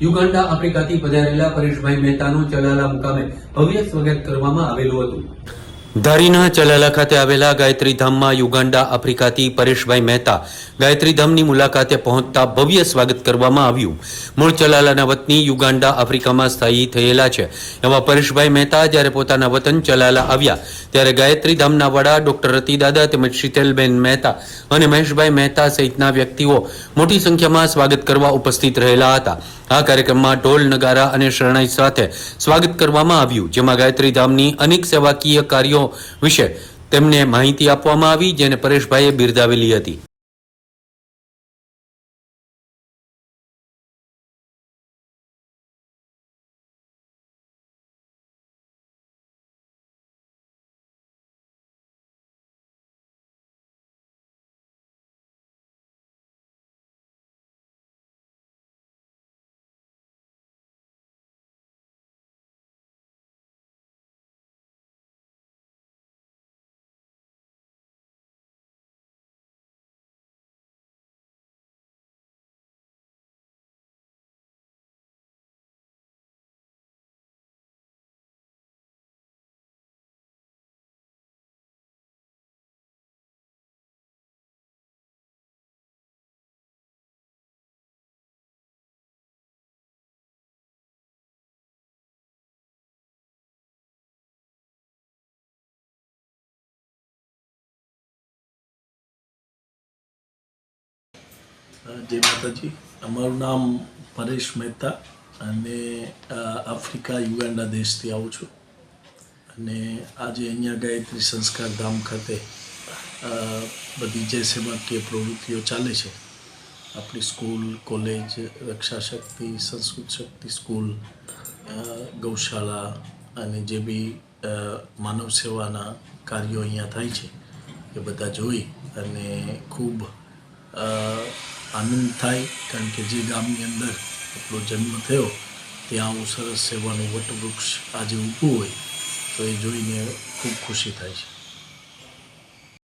Uganda આફ્રિકાથી પધારેલા પરેશભાઈ મહેતાનું ચલાલા મુકામે ભવ્ય સ્વાગત કરવામાં આવેલું હતું. ધારીના ચલાલા ખાતે આવેલા ગાયત્રી ધામમાં આફ્રિકાથી પરેશભાઈ મહેતા ગાયત્રી મુલાકાતે પહોંચતા ભવ્ય સ્વાગત કરવામાં આવ્યું. મૂળ ચલાલાના વતની યુગાન્ડા આફ્રિકામાં સ્થાયી થયેલા છે. એવા પરેશભાઈ મહેતા જ્યારે પોતાના વતન ચલાલા આવ્યા, ત્યારે ગાયત્રી વડા ડોક્ટર રતિદાદા તેમજ શીતલબેન મહેતા અને મહેશભાઈ મહેતા સહિતના વ્યક્તિઓ મોટી સંખ્યામાં સ્વાગત કરવા ઉપસ્થિત રહેલા હતા. આ કાર્યક્રમમાં ઢોલ, નગારા અને શરણાઈ સાથે સ્વાગત કરવામાં આવ્યું, જેમાં ગાયત્રી ધામની અનેક સેવાકીય કાર્યો વિશે તેમને માહિતી આપવામાં આવી જેને પરેશભાઈએ બિરદાવેલી હતી. જય માતાજી. અમારું નામ પરેશ મહેતા અને આફ્રિકા યુગાન્ડા દેશથી આવું છું. અને આજે અહીંયા ગાયત્રી સંસ્કાર ધામ ખાતે બધી જે સેવાકીય પ્રવૃત્તિઓ ચાલે છે. આપણી સ્કૂલ, કોલેજ રક્ષા શક્તિ સંસ્કૃત શક્તિ સ્કૂલ ગૌશાળા અને જે બી માનવ સેવાના કાર્યો અહીંયા થાય છે એ બધા જોઈ અને ખૂબ આનંદ થાય કારણ કે જે ગામની અંદર આપણો જન્મ થયો, ત્યાં આવું સરસ સેવાનું વટવૃક્ષ આજે ઊભું હોય, તો એ જોઈને ખૂબ ખુશી થાય છે.